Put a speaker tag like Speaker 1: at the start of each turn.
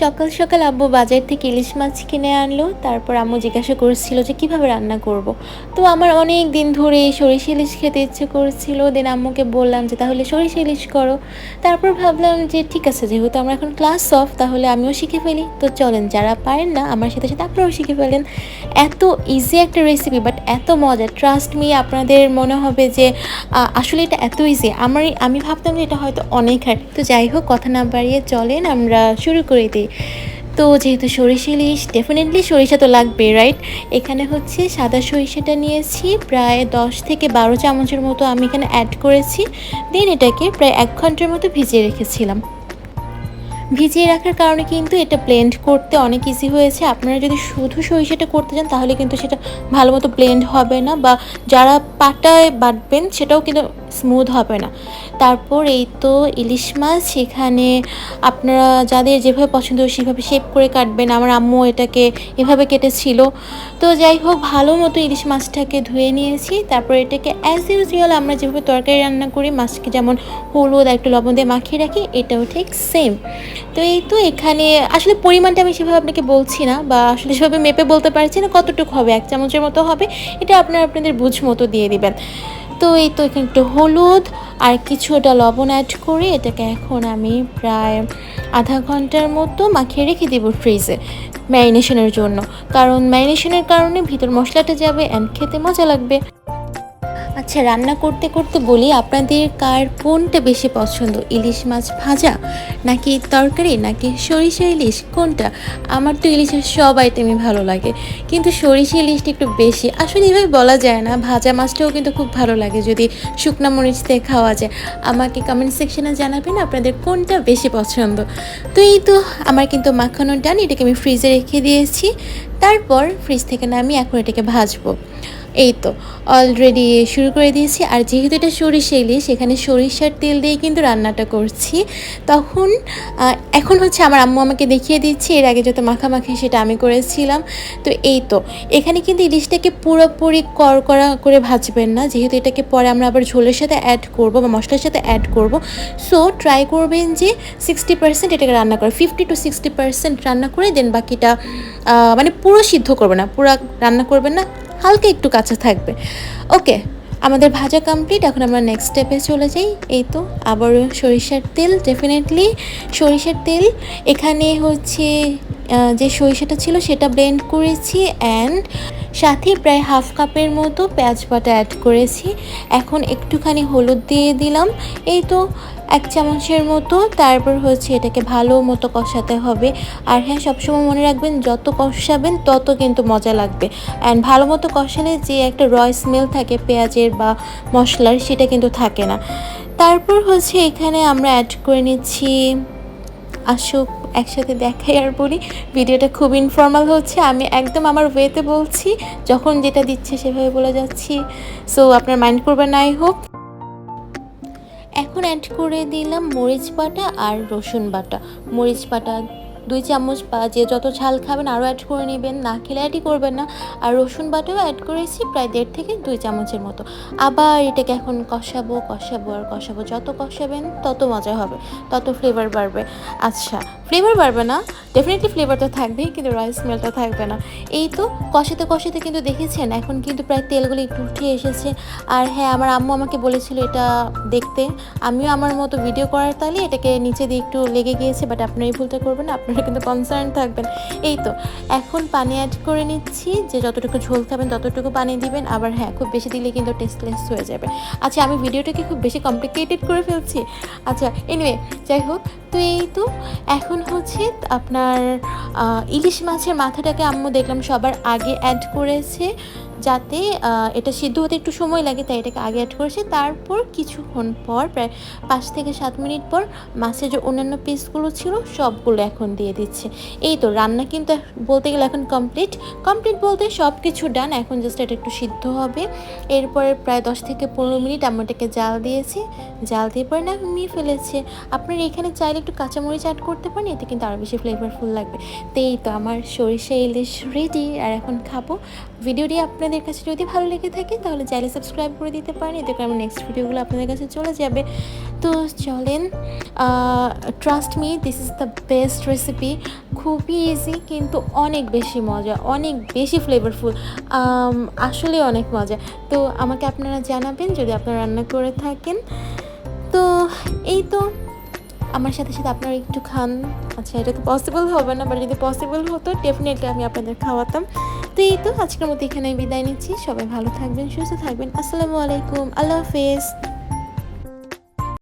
Speaker 1: সকাল সকাল আব্বু বাজার থেকে ইলিশ মাছ কিনে আনলো, তারপর আম্মু জিজ্ঞাসা করছিল যে কীভাবে রান্না করব। তো আমার অনেক দিন ধরে সরিষা ইলিশ খেতে ইচ্ছে করছিল দেন আম্মুকে বললাম যে তাহলে সরিষা ইলিশ করো। তারপর ভাবলাম যে ঠিক আছে, যেহেতু আমরা এখন ক্লাস অফ তাহলে আমিও শিখে ফেলি। তো চলেন, যারা পারেন না, আমার সাথে সাথে আপনারাও শিখে ফেলেন। এত ইজি একটা রেসিপি বাট এত মজা ট্রাস্ট মি আপনাদের মনে হবে যে আসলে এটা এত ইজি আমার আমি ভাবতাম যে এটা হয়তো অনেক হার্ড তো যাই হোক, কথা না বাড়িয়ে চলেন, আমরা শুরু করে। দিই তো যেহেতু সরিষা ইলিশ ডেফিনেটলি সরিষা তো লাগবে রাইট এখানে হচ্ছে সাদা সরিষাটা নিয়েছি, প্রায় দশ থেকে বারো চামচের মতো আমি এখানে অ্যাড করেছি। দেন এটাকে প্রায় এক ঘণ্টার মতো ভিজিয়ে রেখেছিলাম। ভিজিয়ে রাখার কারণে কিন্তু এটা ব্লেন্ড করতে অনেক ইজি হয়েছে। আপনারা যদি শুধু সরিষাটা করতে চান, তাহলে কিন্তু সেটা ভালো মতো ব্লেন্ড হবে না বা যারা পাটায় বাটবেন, সেটাও কিন্তু স্মুথ হবে না। তারপর এই তো ইলিশ মাছ, এখানে আপনারা যাদের যেভাবে পছন্দ সেভাবে শেপ করে কাটবেন। আমার আম্মু এটাকে এভাবে কেটেছিল। তো যাই হোক, ভালো মতো ইলিশ মাছটাকে ধুয়ে নিয়েছি। তারপর এটাকে অ্যাজ ইউজুয়াল আমরা যেভাবে তরকারি রান্না করি, মাছকে যেমন হলুদ একটু লবণ দিয়ে মাখিয়ে রাখি, এটাও ঠিক সেম তো এই তো এখানে আসলে পরিমাণটা আমি সেভাবে আপনাকে বলছি না বা আসলে সেভাবে মেপে বলতে পারছি না কতটুকু হবে, এক চামচের মতো হবে, এটা আপনারা আপনাদের বুঝ মতো দিয়ে দিবেন। তো এই তো এখানে একটু হলুদ আর কিছু কিছুটা লবণ অ্যাড করে এটাকে এখন আমি প্রায় আধা ঘণ্টার মতো মাখিয়ে রেখে দেবো ফ্রিজে ম্যারিনেশনের জন্য। কারণ ম্যারিনেশনের কারণে ভিতর মশলাটা যাবে অ্যান্ড খেতে মজা লাগবে। আচ্ছা রান্না করতে করতে বলি, আপনাদের কার কোনটা বেশি পছন্দ? ইলিশ মাছ ভাজা নাকি তরকারি নাকি সরিষা ইলিশ? কোনটা? আমার তো ইলিশের সব আইটেমই ভালো লাগে। কিন্তু সরিষা ইলিশটা একটু বেশি। আসলে এভাবে বলা যায় না। ভাজা মাছটাও কিন্তু খুব ভালো লাগে যদি শুকনা মরিচ দিয়ে খাওয়া যায়। আমাকে কমেন্ট সেকশনে জানাবেন আপনাদের কোনটা বেশি পছন্দ। তো এই তো আমার কিন্তু মাখানো ডান, এটাকে আমি ফ্রিজে রেখে দিয়েছি। তারপর ফ্রিজ থেকে নামিয়ে এখন এটাকে ভাজবো। এই তো অলরেডি শুরু করে দিয়েছি। আর যেহেতু এটা সরিষা ইলিশ সেখানে সরিষার তেল দিয়ে কিন্তু রান্নাটা করছি। তখন এখন হচ্ছে আমার আম্মু আমাকে দেখিয়ে দিচ্ছে, এর আগে যত মাখামাখি সেটা আমি করেছিলাম। তো এই তো, এখানে কিন্তু ইলিশটাকে পুরোপুরি করকরা করে ভাজবেন না। যেহেতু এটাকে পরে আমরা আবার ঝোলের সাথে অ্যাড করব বা মশলার সাথে অ্যাড করব। সো ট্রাই করবেন যে সিক্সটি পার্সেন্ট এটাকে রান্না করে ফিফটি টু সিক্সটি পার্সেন্ট রান্না করে দেন বাকিটা মানে পুরো সিদ্ধ করবে না, পুরো রান্না করবেন না হালকা একটু কাঁচা থাকবে। ওকে, আমাদের ভাজা কমপ্লিট এখন আমরা নেক্সট স্টেপে চলে যাই। এই তো, আবারও সরিষার তেল ডেফিনেটলি সরিষার তেল। এখানে হচ্ছে যে সরিষাটা ছিল সেটা ব্লেন্ড করেছি অ্যান্ড সাথে প্রায় হাফ কাপের মতো পেঁয়াজ বাটা অ্যাড করেছি। এখন একটুখানি হলুদ দিয়ে দিলাম। এই তো এক চামচের মতো। তারপর হচ্ছে এটাকে ভালো মতো কষাতে হবে। আর হ্যাঁ সবসময় মনে রাখবেন, যত কষাবেন, তত কিন্তু মজা লাগবে। অ্যান্ড ভালো মতো কষালে যে একটা রয় স্মেল থাকে পেঁয়াজের বা মশলার, সেটা কিন্তু থাকে না। তারপর হচ্ছে এখানে আমরা অ্যাড করে নিচ্ছি আসুক, একসাথে দেখাই আর বলি, ভিডিওটা খুব ইনফর্মাল হচ্ছে। আমি একদম আমার ওয়েতে বলছি, যখন যেটা দিচ্ছে সেভাবে বলে যাচ্ছি। সো আপনার মাইন্ড করবে নাই হোক এখন অ্যাড করে দিলাম মরিচ বাটা আর রসুন বাটা। মরিচ বাটা দুই চামচ বা যে যত ঝাল খাবেন আরও অ্যাড করে নেবেন, না খেলে অ্যাডই করবেন না। আর রসুন বাটাও অ্যাড করেছি প্রায় দেড় থেকে দুই চামচের মতো। আবার এটাকে এখন কষাবো কষাবো আর কষাবো। যত কষাবেন তত মজা হবে, তত ফ্লেভার বাড়বে। আচ্ছা ফ্লেভার বাড়বে না। ডেফিনেটলি ফ্লেভারটা তো থাকবেই, কিন্তু রয় স্মেলটা থাকবে না। এই তো কষাতে কষাতে কিন্তু দেখেছেন, এখন কিন্তু প্রায় তেলগুলো একটু উঠে এসেছে। আর হ্যাঁ আমার আম্মু আমাকে বলেছিল এটা দেখতে। আমিও আমার মতো ভিডিও করার তালে এটাকে নিচে দিয়ে একটু লেগে গিয়েছে বাট আপনারা এই ভুলটা করবেন আপনারা কিন্তু কনসার্ন থাকবেন। এই তো, এখন পানি অ্যাড করে নিচ্ছি, যে যতটুকু ঝোল খাবেন ততটুকু পানি দিবেন। আবার হ্যাঁ খুব বেশি দিলে কিন্তু টেস্টলেস হয়ে যাবে। আচ্ছা আমি ভিডিওটাকে খুব বেশি কমপ্লিকেটেড করে ফেলছি। আচ্ছা এনিওয়ে যাই হোক তো এই তো। এখন হচ্ছে আপনার ইলিশ মাছের মাথাটাকে আম্মু দেখলাম সবার আগে অ্যাড করেছে। যাতে এটা সিদ্ধ হতে একটু সময় লাগে, তাই এটাকে আগে অ্যাড করেছে। তারপর কিছুক্ষণ পর, প্রায় পাঁচ থেকে সাত মিনিট পর, মাছের যে অন্যান্য পিসগুলো ছিল, সবগুলো এখন দিয়ে দিচ্ছে। এই তো, রান্না কিন্তু বলতে গেলে এখন কমপ্লিট কমপ্লিট বলতে সব কিছু ডান এখন জাস্ট এটা একটু সিদ্ধ হবে। এরপরে প্রায় দশ থেকে পনেরো মিনিট আমি এটাকে জাল দিয়েছি। জাল দিয়ে পরে না নামিয়ে ফেলেছে। আপনার এখানে চাইলে একটু কাঁচামরিচ অ্যাড করতে পারেন, এতে কিন্তু আরও বেশি ফ্লেভারফুল লাগবে। তো এই তো, আমার সরিষা ইলিশ রেডি আর এখন খাব। ভিডিওটি আপনাদের আপনাদের কাছে যদি ভালো লেগে থাকে, তাহলে চাইলে সাবস্ক্রাইব করে দিতে পারেন। এতে করে আমার নেক্সট ভিডিওগুলো আপনাদের কাছে চলে যাবে। তো চলেন trust me this is the best recipe খুবই ইজি কিন্তু অনেক বেশি মজা, অনেক বেশি ফ্লেভারফুল আসলে অনেক মজা। তো আমাকে আপনারা জানাবেন যদি আপনারা রান্না করে থাকেন। তো এই তো, আমার সাথে সাথে আপনারা একটু খান। আচ্ছা এটা তো পসিবল হবে না বাট যদি পসিবল হতো ডেফিনেটলি আমি আপনাদের খাওয়াতাম। তো এই তো আজকের মতো এখানে বিদায় নিচ্ছি। সবাই ভালো থাকবেন, সুস্থ থাকবেন। আসসালামু আলাইকুম। আল্লাহ হাফেজ।